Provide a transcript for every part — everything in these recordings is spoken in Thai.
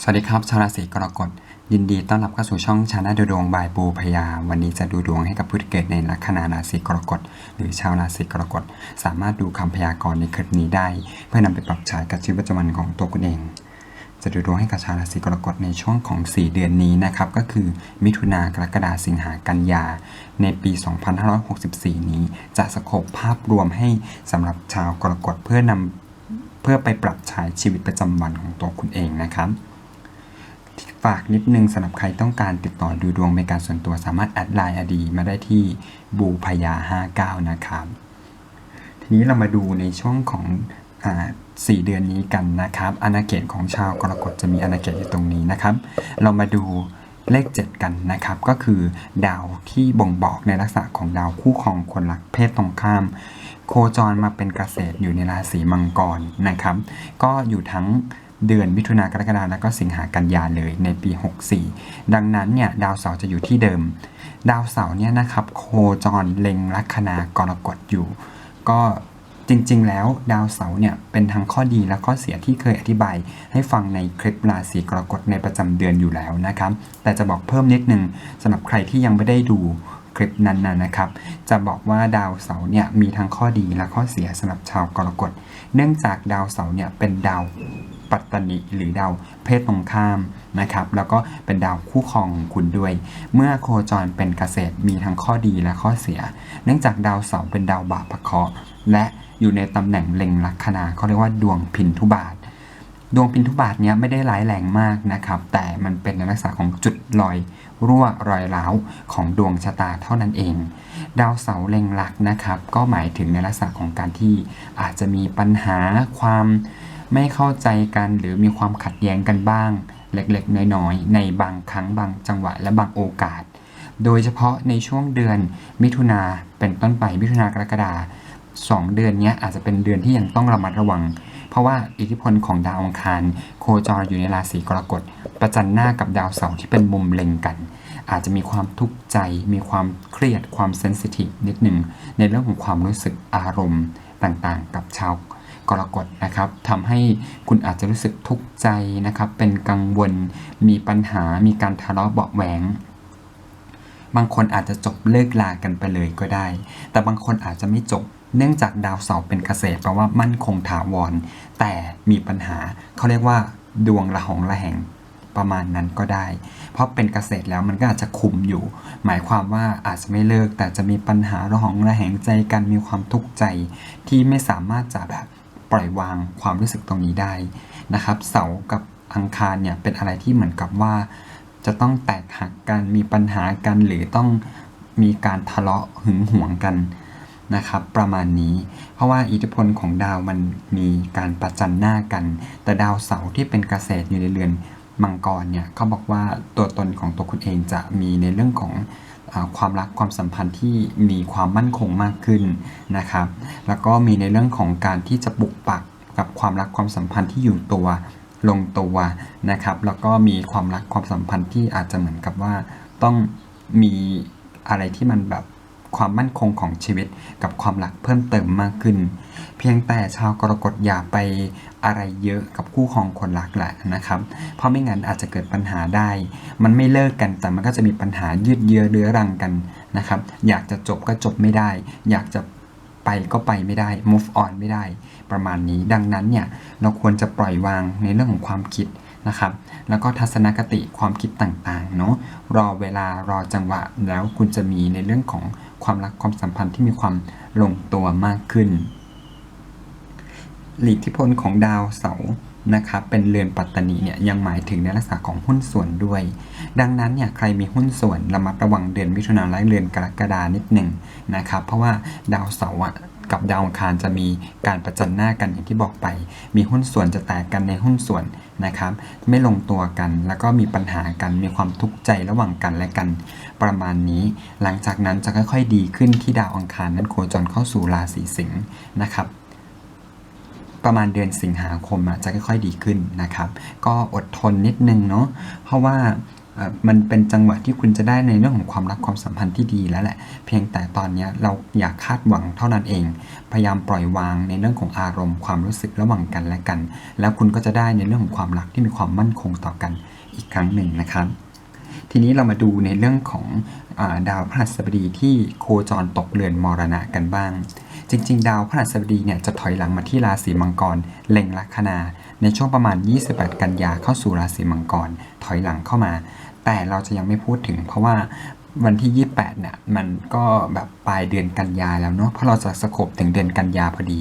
สวัสดีครับ ชาวราศีกรกฎ ยินดีต้อนรับเข้าสู่ช่องชาแนลดูดวงบายปูพยา วันนี้จะดูดวงให้กับผู้ที่เกิดในลัคนาราศีกรกฎ หรือชาวราศีกรกฎ สามารถดูคำพยากรณ์ในคลิปนี้ได้ เพื่อนำไปปรับใช้กับชีวิตประจำวันของตัวคุณเอง จะดูดวงให้กับชาวราศีกรกฎในช่วงของ 4 เดือนนี้นะครับ ก็คือมิถุนากรกฎาสิงหากันยา ในปี 2564 นี้ จะสโคบภาพรวมให้สำหรับชาวกรกฎเพื่อนำเพื่อไปปรับใช้ชีวิตประจำวันของตัวคุณเองนะครับ ฝากนิดนึงสำหรับใครต้องการติดต่อดูดวงเป็นการส่วนตัวสามารถแอดไลน์อดีมาได้ที่บูพยา59 นะครับ ทีนี้เรามาดูในช่วงของอ่าสี่เดือนนี้กันนะครับอาณาเขตของชาวกรกฎจะมีอาณาเขตอยู่ตรงนี้นะครับ เรามาดูเลข 7 กันนะครับ ก็คือดาวที่บ่งบอกในลักษณะของดาวคู่ครองคนรักเพศตรงข้าม โคจรมาเป็นเกษตรอยู่ในราศีมังกรนะครับ ก็อยู่ทั้ง เดือนมิถุนากรกฎาและก็สิงหากันยาเลยในปี 64 ดังนั้นเนี่ยดาวเสาร์จะอยู่ที่เดิม ดาวเสาร์เนี่ยนะครับโคจรเล็งลัคนากรกฎอยู่ ก็จริงๆ แล้วดาวเสาร์เนี่ยเป็นทั้งข้อดีและข้อเสียที่เคยอธิบาย ให้ฟังในคลิปราศีกรกฎในประจำเดือนอยู่แล้วนะครับ แต่จะบอกเพิ่มนิดนึงสำหรับใครที่ยังไม่ได้ดูคลิปนั้นๆนะครับ จะบอกว่าดาวเสาร์เนี่ยมีทั้งข้อดีและข้อเสียสำหรับชาวกรกฎ เนื่องจากดาวเสาร์เนี่ยเป็นดาว ปัตตนิหรือดาวเพศตรงข้ามนะครับ แล้วก็เป็นดาวคู่ครองคุณด้วย เมื่อโคจรเป็นเกษตรมีทั้งข้อดีและข้อเสีย เนื่องจากดาวเสาร์เป็นดาวบาปะเคราะและอยู่ในตำแหน่งเล็งลัคนาเขาเรียกว่าดวงพินทุบาทดวงพินทุบาทเนี้ยไม่ได้ร้ายแรงมากนะครับ แต่มันเป็นในลักษณะของจุดรอยรั่วรอยร้าวของดวงชะตาเท่านั้นเอง ดาวเสาร์เล็งลักนะครับ ก็หมายถึงในลักษณะของการที่อาจจะมีปัญหาความ ไม่เข้าใจกันหรือมีความขัดแย้งกันบ้าง เล็กๆ น้อยๆ ในบางครั้งบางจังหวะและบางโอกาส โดยเฉพาะในช่วงเดือนมิถุนาเป็นต้นไปมิถุนากรกฎาสองเดือนนี้อาจจะเป็นเดือนที่ยังต้องระมัดระวัง เพราะว่าอิทธิพลของดาวอังคาร โคจรอยู่ในราศีกรกฎ ประจันหน้ากับดาวเสาร์ที่เป็นมุมเล็งกัน อาจจะมีความทุกข์ใจ มีความเครียดความเซนซิทีฟนิดหนึ่งในเรื่องของความรู้สึกอารมณ์ต่างๆ กับชาว กรกฎนะครับทำให้คุณอาจจะรู้สึกทุกข์ใจนะครับ เป็นกังวล มีปัญหา มีการทะเลาะเบาะแหวง บางคนอาจจะจบเลิกลากันไปเลยก็ได้ แต่บางคนอาจจะไม่จบ เนื่องจากดาวเสาร์เป็นเกษตรแปลว่ามั่นคงถาวร แต่มีปัญหาเขาเรียกว่า ดวงละหองละแหงประมาณนั้นก็ได้ เพราะเป็นเกษตรแล้วมันก็อาจจะคุมอยู่ หมายความว่าอาจจะไม่เลิกแต่จะมีปัญหาระหองระแหงใจกันมีความทุกข์ใจที่ไม่สามารถจะแบบ ปล่อยวางความรู้สึกตรงนี้ได้นะครับ เสากับอังคารเนี่ยเป็นอะไรที่เหมือนกับว่า จะต้องแตกหักกันมีปัญหากันหรือต้องมีการทะเลาะหึงหวงกันนะครับประมาณนี้เพราะว่าอิทธิพลของดาวมันมีการประจันหน้ากัน แต่ดาวเสาร์ที่เป็นเกษตรอยู่ในเรือนมังกรเนี่ยเขาบอกว่าตัวตนของตัวคุณเองจะมีในเรื่องของ ความรักความสัมพันธ์ที่มีความมั่นคงมากขึ้นนะครับ แล้วก็มีในเรื่องของการที่จะปลุกปักกับความรักความสัมพันธ์ที่อยู่ตัวลงตัวนะครับ แล้วก็มีความรักความสัมพันธ์ที่อาจจะเหมือนกับว่าต้องมีอะไรที่มันแบบความมั่นคงของชีวิตกับความรักเพิ่มเติมมากขึ้น เพียงแต่ชาวกรกฎอย่าไป อะไรเยอะกับคู่ครองคนรักแหละนะครับ เพราะไม่งั้นอาจจะเกิดปัญหาได้ มันไม่เลิกกันแต่มันก็จะมีปัญหายืดเยื้อเรื้อรังกันนะครับ อยากจะจบก็จบไม่ได้ อยากจะไปก็ไปไม่ได้ move on ไม่ได้ ประมาณนี้ ดังนั้นเนี่ยเราควรจะปล่อยวางในเรื่องของความคิดนะครับ แล้วก็ทัศนคติความคิดต่างๆเนาะ รอเวลารอจังหวะแล้วคุณจะมีในเรื่องของความรักความสัมพันธ์ที่มีความลงตัวมากขึ้น หลีกที่พลของดาวเสาร์นะครับเป็นเรือนปัตตานีเนี่ยยังหมายถึงในลักษณะของหุ้นส่วนด้วย ดังนั้นเนี่ยใครมีหุ้นส่วนระมัดระวังเดือนมิถุนายนและเดือนกรกฎานิดหนึ่งนะครับเพราะว่าดาวเสาร์กับดาวอังคารจะมีการประจันหน้ากันอย่างที่บอกไป มีหุ้นส่วนจะแตกกันในหุ้นส่วนนะครับ ไม่ลงตัวกันแล้วก็มีปัญหากันมีความทุกข์ใจระหว่างกันและกัน ประมาณนี้ หลังจากนั้นจะค่อยๆ ดีขึ้นที่ดาวอังคารนั้นโคจรเข้าสู่ราศีสิงห์นะครับ ประมาณเดือนสิงหาคมจะค่อยๆดีขึ้นนะครับ ก็อดทนนิดนึงเนาะเพราะว่ามันเป็นจังหวะที่คุณจะได้ในเรื่องของความรักความสัมพันธ์ที่ดีแล้วแหละ เพียงแต่ตอนนี้เราอยากคาดหวังเท่านั้นเอง พยายามปล่อยวางในเรื่องของอารมณ์ความรู้สึกระหว่างกันและกัน แล้วคุณก็จะได้ในเรื่องของความรักที่มีความมั่นคงต่อกันอีกครั้งหนึ่งนะครับ ทีนี้เรามาดูในเรื่องของอดาวพฤหัสบดีที่โคจรตกเรือนมรณะกันบ้าง จริง ๆ ดาวพฤหัสบดีเนี่ยจะถอยหลังมาที่ราศีมังกรเล็งลัคนา ในช่วงประมาณ 28 กันยาเข้าสู่ราศีมังกร ถอยหลังเข้ามา แต่เราจะยังไม่พูดถึง เพราะว่าวันที่ 28เนี่ยมันก็แบบปลายเดือนกันยาแล้วเนาะเพราะเราจะสกบถึงเดือนกันยาพอดี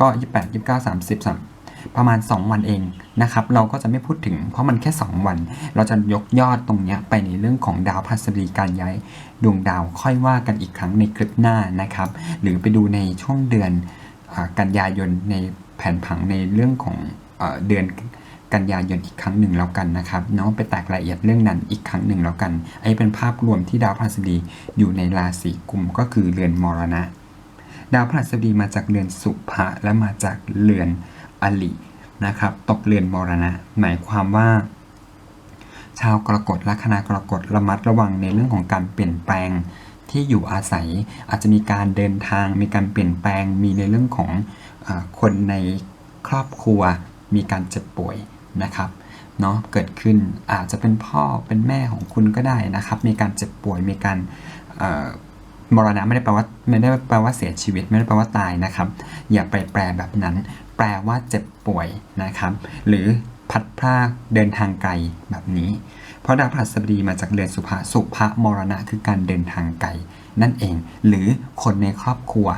ก็ 28 29 30 3 ประมาณ 2 วันเองนะครับเราก็จะไม่พูดถึงเพราะมันแค่ 2 วัน เราจะยกยอดตรงนี้ไปในเรื่องของดาวพัสดีการย้ายดวงดาวค่อยว่ากันอีกครั้งในคลิปหน้านะครับ หรือไปดูในช่วงเดือนอกันยายนในแผนผังในเรื่องของเอเดือนกันยายนอีกครั้งหนึ่งแล้วกันนะครับเนาะไปแตกรายละเอียดเรื่องนั้นอีกครั้งหนึ่งแล้วกันไอ้เป็นภาพรวมที่ดาวพฤหัสบดีอยู่ในราศีกุมก็คือเรือนมรณะ ดาวพฤหัสบดีมาจากเรือนสุภะและมาจากเรือน อลินะครับ ตกเรือนมรณะ หมายความว่า ชาวกรกฎลัคนากรกฎระมัดระวังในเรื่องของการเปลี่ยนแปลงที่อยู่อาศัยอาจจะมีการเดินทาง มีการเปลี่ยนแปลง มีในเรื่องของอคนในครอบครัว มีการเจ็บป่วยนะครับเนาะเกิดขึ้นอาจจะเป็นพ่อเป็นแม่ของคุณก็ได้นะครับ มีการเจ็บป่วยมีการมรณะไม่ได้แปลว่าไม่ได้แปลว่าเสียชีวิต ไม่ได้แปลว่าตายนะครับ อย่าไปแปลแบบนั้น แปลว่าเจ็บป่วยนะครับ หรือพัดพรากเดินทางไกลแบบนี้ เพราะดาวพฤหัสบดีมาจากเรือนสุภะสุภะมรณะคือการเดินทางไกลนั่นเอง หรือคนในครอบครัว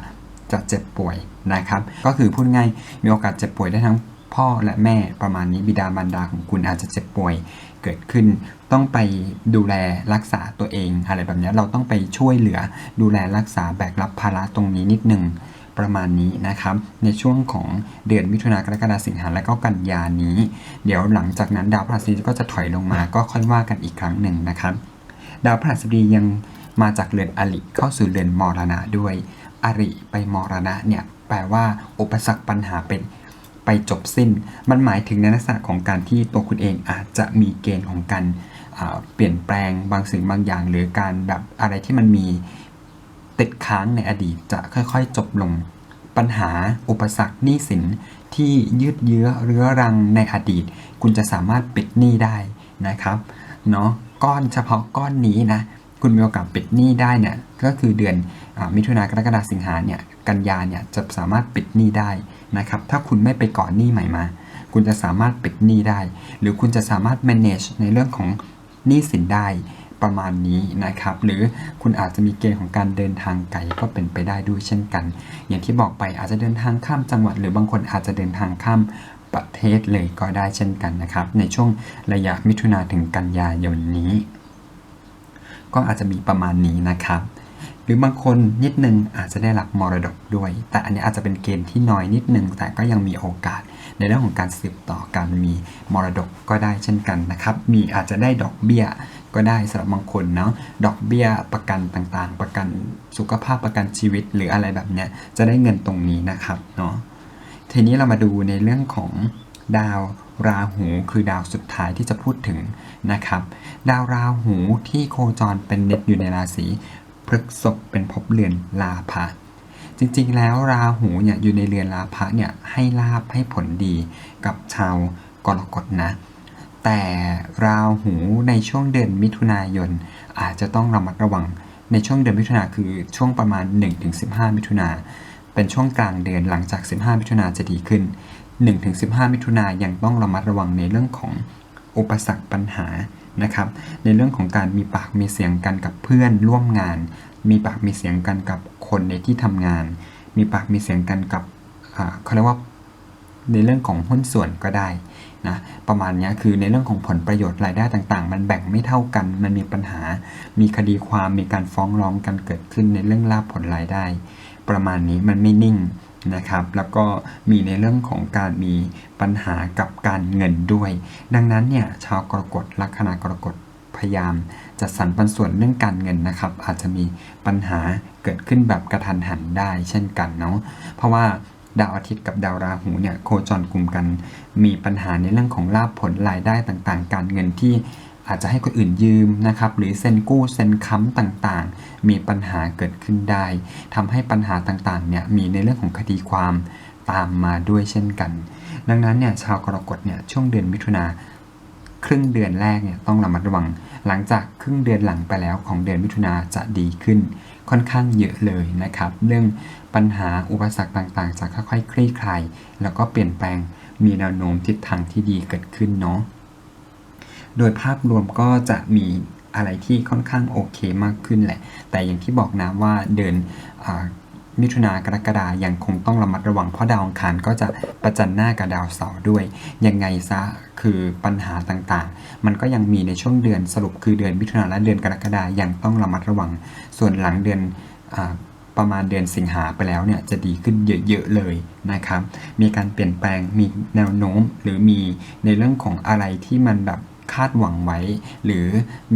จะเจ็บป่วยนะครับ ก็คือพูดง่ายมีโอกาสเจ็บป่วยได้ทั้งพ่อและแม่ประมาณนี้บิดามารดาของคุณอาจจะเจ็บป่วยเกิดขึ้น ต้องไปดูแลรักษาตัวเอง อะไรแบบนี้เราต้องไปช่วยเหลือดูแลรักษาแบกรับภาระตรงนี้นิดหนึ่ง ประมาณนี้นะครับ ในช่วงของเดือนมิถุนายนกรกฎาคมสิงหาและก็กันยานี้ เดี๋ยวหลังจากนั้นดาวพฤหัสบดีก็จะถอยลงมาก็ค่อยว่ากันอีกครั้งหนึ่งนะครับ ดาวพฤหัสบดียังมาจากเรือนอริเข้าสู่เรือนมรณะด้วย อริไปมรณะเนี่ยแปลว่า อุปสรรคปัญหาเป็นไปจบสิ้น มันหมายถึงในลักษณะของการที่ตัวคุณเองอาจจะมีเกณฑ์ของการอ่าเปลี่ยนแปลงบางสิ่งบางอย่าง หรือการแบบอะไรที่มันมี ติดค้างในอดีตจะค่อยๆ จบลง ปัญหาอุปสรรคหนี้สินที่ยืดเยื้อเรื้อรังในอดีต คุณจะสามารถปิดหนี้ได้นะครับเนาะก้อนเฉพาะก้อนนี้นะคุณมีโอกาสปิดหนี้ได้เนี่ยก็คือเดือนอมิถุนายนกรกฎาคมสิงหาเนี่ยกันยาเนี่ยจะสามารถปิดหนี้ได้นะครับถ้าคุณไม่ไปก่อนหนี้ใหม่มา คุณจะสามารถปิดหนี้ได้ หรือคุณจะสามารถ manage ในเรื่องของหนี้สินได้ ประมาณนี้นะครับ หรือคุณอาจจะมีเกณฑ์ของการเดินทางไกลก็เป็นไปได้ด้วยเช่นกัน อย่างที่บอกไปอาจจะเดินทางข้ามจังหวัด หรือบางคนอาจจะเดินทางข้ามประเทศเลยก็ได้เช่นกันนะครับ ในช่วงระยะมิถุนาถึงกันยายนนี้ ก็อาจจะมีประมาณนี้นะครับ หรือบางคนนิดนึงอาจจะได้รับมรดกด้วย แต่อันนี้อาจจะเป็นเกณฑ์ที่น้อยนิดนึง แต่ก็ยังมีโอกาส ในเรื่องของการสืบต่อการมีมรดกก็ได้เช่นกันนะครับ มีอาจจะได้ดอกเบี้ย ก็ได้สำหรับบางคนเนาะดอกเบี้ยประกันต่างๆ ประกันสุขภาพประกันชีวิตหรืออะไรแบบเนี้ยจะได้เงินตรงนี้นะครับเนาะทีนี้เรามาดูในเรื่องของดาวราหูคือดาวสุดท้ายที่จะพูดถึงนะครับ ดาวราหูที่โคจรเป็นเน็ตอยู่ในราศีพฤษภเป็นภพเรือนลาภะจริงๆ แล้วราหูเนี่ยอยู่ในเรือนลาภะเนี่ยให้ลาภให้ผลดีกับชาวกรกฎนะ แต่ราหูในช่วงเดือนมิถุนายน อาจจะต้องระมัดระวังในช่วงเดือนมิถุนาคือช่วงประมาณ 1-15 มิถุนาเป็นช่วงกลางเดือนหลังจาก 15 มิถุนาจะดีขึ้น 1-15 มิถุนายังต้องระมัดระวังในเรื่องของอุปสรรคปัญหานะครับในเรื่องของการมีปากมีเสียงกันกับเพื่อนร่วมงาน มีปากมีเสียงกันกับคนในที่ทำงาน มีปากมีเสียงกันกับเขาเรียกว่า ในเรื่องของหุ้นส่วนก็ได้นะประมาณนี้คือในเรื่องของผลประโยชน์รายได้ต่างๆ มันแบ่งไม่เท่ากัน มันมีปัญหา มีคดีความมีการฟ้องร้องกันเกิดขึ้นในเรื่องลาภผลรายได้ ประมาณนี้มันไม่นิ่งนะครับ แล้วก็มีในเรื่องของการมีปัญหากับการเงินด้วย ดังนั้นเนี่ยชาวกรกฎลัคนากรกฎพยายามจัดสรรปันส่วนเรื่องการเงินนะครับ อาจจะมีปัญหาเกิดขึ้นแบบกระทันหันได้เช่นกันเนาะเพราะว่า ดาวอาทิตย์กับดาวราหูเนี่ยโคจรกลุ่มกัน มีปัญหาในเรื่องของลาภผลรายได้ต่างๆ การเงินที่อาจจะให้คนอื่นยืมนะครับหรือเซ็นกู้เซ็นค้ำต่างๆ มีปัญหาเกิดขึ้นได้ทำให้ปัญหาต่างๆเนี่ยมีในเรื่องของคดีความตามมาด้วยเช่นกัน ดังนั้นเนี่ยชาวกรกฎเนี่ยช่วงเดือนมิถุนาครึ่งเดือนแรกเนี่ยต้องระมัดระวัง หลังจากครึ่งเดือนหลังไปแล้วของเดือนมิถุนาจะดีขึ้นค่อนข้างเยอะเลยนะครับ เรื่อง ปัญหาอุปสรรคต่างๆ จะค่อยๆ คลี่คลาย แล้วก็เปลี่ยนแปลงมีแนวโน้มทิศทางที่ดีเกิดขึ้นเนาะโดยภาพรวมก็จะมีอะไรที่ค่อนข้างโอเคมากขึ้นแหละ แต่อย่างที่บอกนะว่าเดือนมิถุนากรกฎายังคงต้องระมัดระวังเพราะดาวอังคารก็จะประจันหน้ากับดาวเสาร์ด้วย ยังไงซะคือปัญหาต่างๆ มันก็ยังมีในช่วงเดือนสรุปคือเดือนมิถุนาและเดือนกรกฎายังต้องระมัดระวัง ส่วนหลังเดือน ประมาณเดือนสิงหาไปแล้วเนี่ยจะดีขึ้นเยอะๆเลยนะครับ มีการเปลี่ยนแปลงมีแนวโน้มหรือมีในเรื่องของอะไรที่มันแบบคาดหวังไว้ หรือ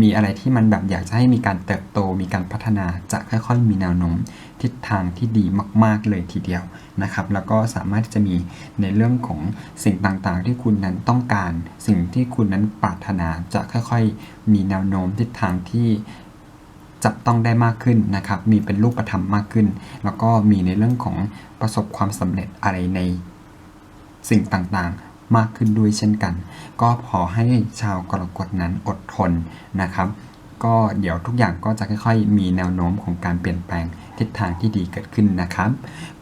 มีอะไรที่มันแบบอยากจะให้มีการเติบโต มีการพัฒนาจะค่อยๆ มีแนวโน้มทิศทางที่ดีมาก ๆ เลยทีเดียวนะครับ แล้วก็สามารถจะมีในเรื่องของสิ่งต่างๆ ที่คุณนั้นต้องการ สิ่งที่คุณนั้นปรารถนาจะค่อยๆ มีแนวโน้มทิศทางที่ จับต้องได้มากขึ้นนะครับ มีเป็นรูปธรรมมากขึ้น แล้วก็มีในเรื่องของประสบความสำเร็จอะไรในสิ่งต่างๆ มากขึ้นด้วยเช่นกัน ก็ขอให้ชาวกรกฎนั้นอดทนนะครับ ก็เดี๋ยวทุกอย่างก็จะค่อยๆ มีแนวโน้มของการเปลี่ยนแปลงทิศทางที่ดีเกิดขึ้นนะครับ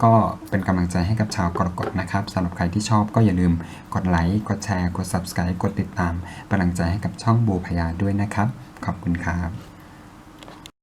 ก็เป็นกำลังใจให้กับชาวกรกฎนะครับสำหรับใครที่ชอบก็อย่าลืมกดไลค์กดแชร์ กด subscribe กดติดตามเป็นกำลังใจให้กับช่องบูพยาด้วยนะครับ ขอบคุณครับ